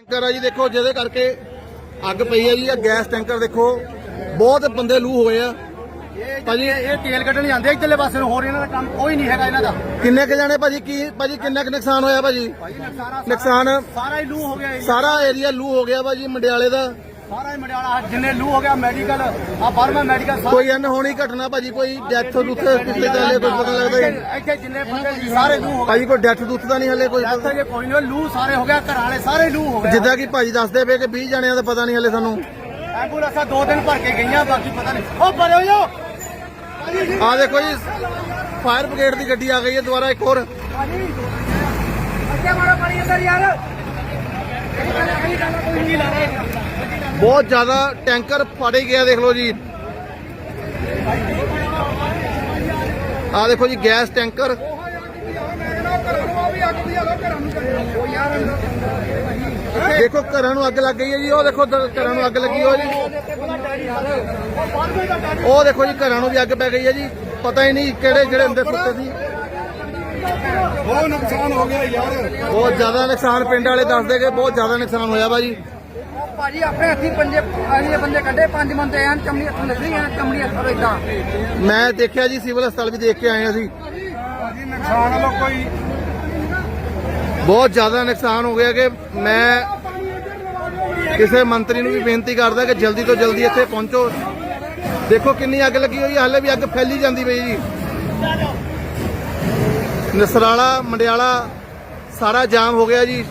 Tanker ਆ ਜੀ ਦੇਖੋ ਜਿਹਦੇ ਕਰਕੇ ਅੱਗ ਪਈ ਹੈ ਜੀ ਇਹ ਗੈਸ ਟੈਂਕਰ ਦੇਖੋ ਬਹੁਤ ਬੰਦੇ ਲੂ ਹੋਏ ਆ। ਭਾਜੀ ਇਹ ਤੇਲ ਕੱਢਣ ਜਾਂਦੇ ਇੱਧਰਲੇ ਪਾਸੇ ਨੂੰ ਹੋਰ ਇਹਨਾਂ ਦਾ ਕੰਮ ਕੋਈ ਨਹੀਂ ਹੈਗਾ ਇਹਨਾਂ ਦਾ। ਕਿੰਨੇ ਕ ਜਾਣੇ ਭਾਜੀ ਕੀ ਭਾਜੀ ਕਿੰਨਾ ਕੁ ਨੁਕਸਾਨ ਹੋਇਆ ਭਾਜੀ? ਭਾਜੀ ਨੁਕਸਾਨ ਨੁਕਸਾਨ ਸਾਰਾ ਹੀ ਲੂ ਹੋ ਗਿਆ। ਸਾਰਾ ਏਰੀਆ ਲੂ ਹੋ ਗਿਆ ਭਾਜੀ ਮੰਡਿਆਲੇ ਦਾ। ਸਾਰਾ ਹੀ ਮੜਿਆਲਾ ਜਿੰਨੇ ਲੂ ਹੋ ਗਿਆ ਮੈਡੀਕਲ ਆ ਬਾਰਮਾ ਮੈਡੀਕਲ ਸਾਰਾ। ਕੋਈ ਅਨਹੋਣੀ ਘਟਨਾ ਭਾਜੀ ਕੋਈ ਡੈਥ ਦੁੱਥ ਕਿਤੇ ਚੱਲੇ ਕੋਈ ਪਤਾ ਲੱਗਦਾ ਜੀ ਇੱਥੇ- ਇੱਥੇ ਜਿੰਨੇ ਬੰਦੇ ਸੀ ਸਾਰੇ ਲੂ ਹੋ ਗਏ। ਭਾਜੀ ਕੋਈ ਡੈਥ ਦੁੱਥ ਦਾ ਨਹੀਂ ਹਲੇ ਕੋਈ ਇੱਥੇ ਜੇ ਕੋਈ ਨਹੀਂ ਲੂ ਸਾਰੇ ਹੋ ਗਿਆ ਘਰਾਂ ਵਾਲੇ ਸਾਰੇ ਲੂ ਹੋ ਗਏ। ਜਿੱਦਾਂ ਕਿ ਭਾਜੀ ਦੱਸਦੇ ਪਏ ਕਿ 20 ਜਣਿਆਂ ਦਾ ਪਤਾ ਨਹੀਂ ਹਲੇ ਸਾਨੂੰ। ਐਂਬੂਲੈਂਸਾਂ ਦੋ ਦਿਨ ਭਰ ਕੇ ਗਈਆਂ ਬਾਕੀ ਪਤਾ ਨਹੀਂ। ਉਹ ਪਰੇ ਹੋ ਜਾਓ। ਆ ਦੇਖੋ ਜੀ ਫਾਇਰ ਬ੍ਰਿਗੇਡ ਦੀ ਗੱਡੀ ਆ ਗਈ ਹੈ ਦੁਬਾਰਾ ਇੱਕ ਹੋਰ। ਅੱਗੇ ਮਾਰੋ ਪਾਣੀ ਅੰਦਰ ਯਾਰ। ਬਹੁਤ ਜ਼ਿਆਦਾ ਟੈਂਕਰ ਫੜੇ ਗਿਆ ਦੇਖ ਲਓ ਜੀ। ਆ ਦੇਖੋ ਜੀ ਗੈਸ ਟੈਂਕਰ। ਦੇਖੋ ਘਰਾਂ ਨੂੰ ਅੱਗ ਲੱਗ ਗਈ ਹੈ ਜੀ। ਉਹ ਦੇਖੋ ਘਰਾਂ ਨੂੰ ਅੱਗ ਲੱਗੀ ਹੋਈ ਜੀ। ਉਹ ਦੇਖੋ ਜੀ ਘਰਾਂ ਨੂੰ ਵੀ ਅੱਗ ਪੈ ਗਈ ਹੈ ਜੀ। ਪਤਾ ਹੀ ਨਹੀਂ ਕਿਹੜੇ ਜਿਹੜੇ ਅੰਦਰ ਸੁੱਤੇ ਸੀ। ਬਹੁਤ ਨੁਕਸਾਨ ਹੋ ਗਿਆ ਯਾਰ। ਬਹੁਤ ਜ਼ਿਆਦਾ ਨੁਕਸਾਨ ਪਿੰਡ ਵਾਲੇ ਦੱਸਦੇ ਕਿ ਬਹੁਤ ਜ਼ਿਆਦਾ ਨੁਕਸਾਨ ਹੋਇਆ ਭਾਜੀ ਭਾਜੀ ਆਪਣੇ ਹੱਥੀ ਪੰਜੇ ਆਹੀ ਬੰਦੇ ਕੱਢੇ ਪੰਜ ਬੰਦੇ ਆਣ ਚਮੜੀ ਹੱਥੋਂ ਨਿਕਲੀ ਆ ਚਮੜੀ ਹੱਥੋਂ ਇਦਾਂ। ਮੈਂ ਦੇਖਿਆ ਜੀ ਸਿਵਲ ਹਸਪਤਾਲ ਵੀ ਦੇਖ ਕੇ ਆਏ ਅਸੀਂ। ਭਾਜੀ ਨੁਕਸਾਨ ਵਾਲੋ ਕੋਈ ਬਹੁਤ ਜ਼ਿਆਦਾ ਨੁਕਸਾਨ ਹੋ ਗਿਆ ਕਿ ਮੈਂ ਕਿਸੇ ਮੰਤਰੀ ਨੂੰ ਵੀ ਬੇਨਤੀ ਕਰਦਾ ਕਿ ਜਲਦੀ ਤੋਂ ਜਲਦੀ ਇੱਥੇ ਪਹੁੰਚੋ। ਦੇਖੋ ਕਿੰਨੀ ਅੱਗ ਲੱਗੀ ਹੋਈ ਹੈ ਹਾਲੇ ਵੀ ਅੱਗ ਫੈਲੀ ਜਾਂਦੀ ਪਈ ਜੀ। ਨਸਰਾਲਾ ਮੰਡਿਆਲਾ ਸਾਰਾ ਜਾਮ ਹੋ ਗਿਆ ਜੀ।